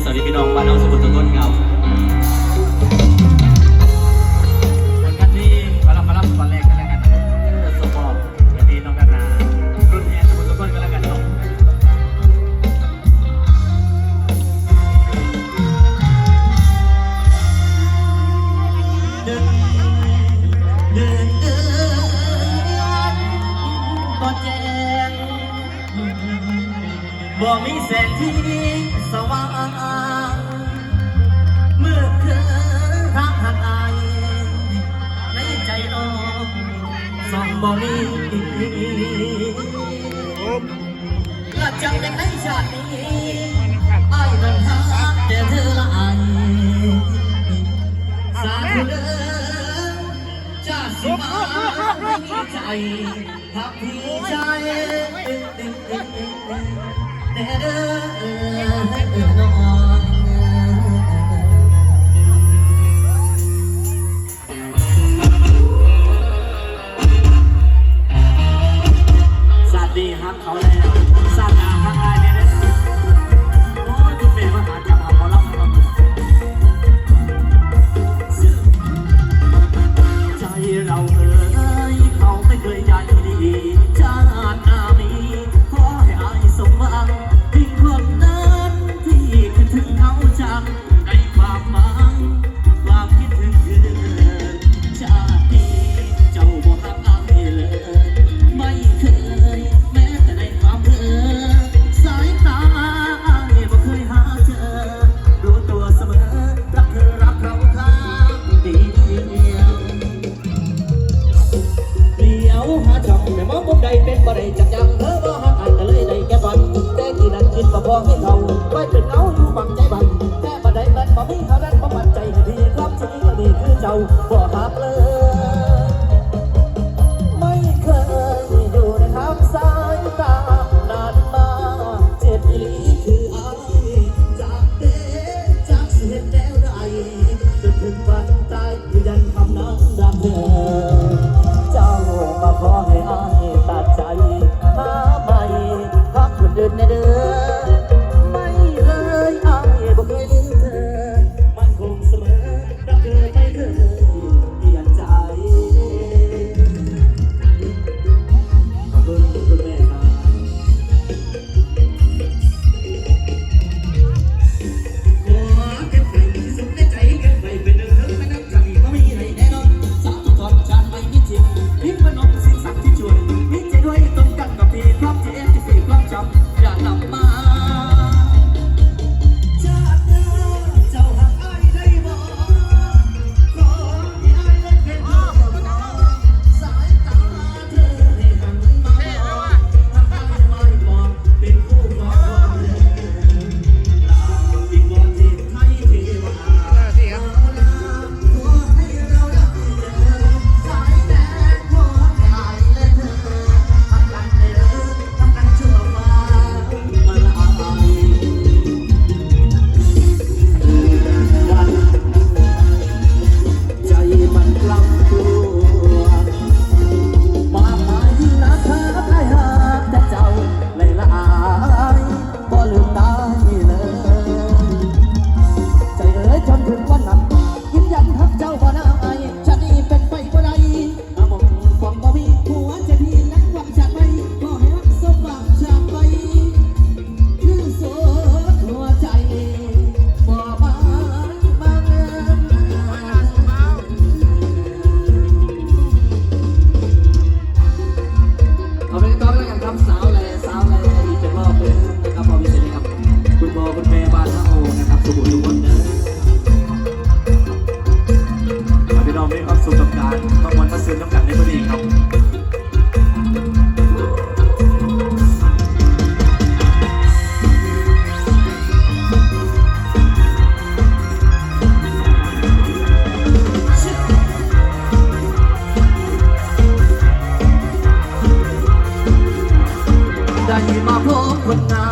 สวัสดีพี่น้องบ้านน้องสมุทรต้นครับ แสงที่สว่างเมื่อคืนรักหักอายในใจน้องสองบ่มีเกิดจังเป็นใชาตินี้อายนั้นหาแต่เธอละอายสาธุเด้อชาติสิมาไม่มีใจทักที่ใจ แต่เด้อเออน้อ do do do มา妈บกั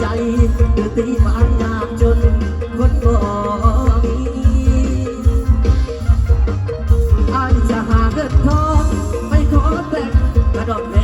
ใจเดือดตีบางยามจนคนบ่มีอายจะหาเงินทองไปขอแต่กระดก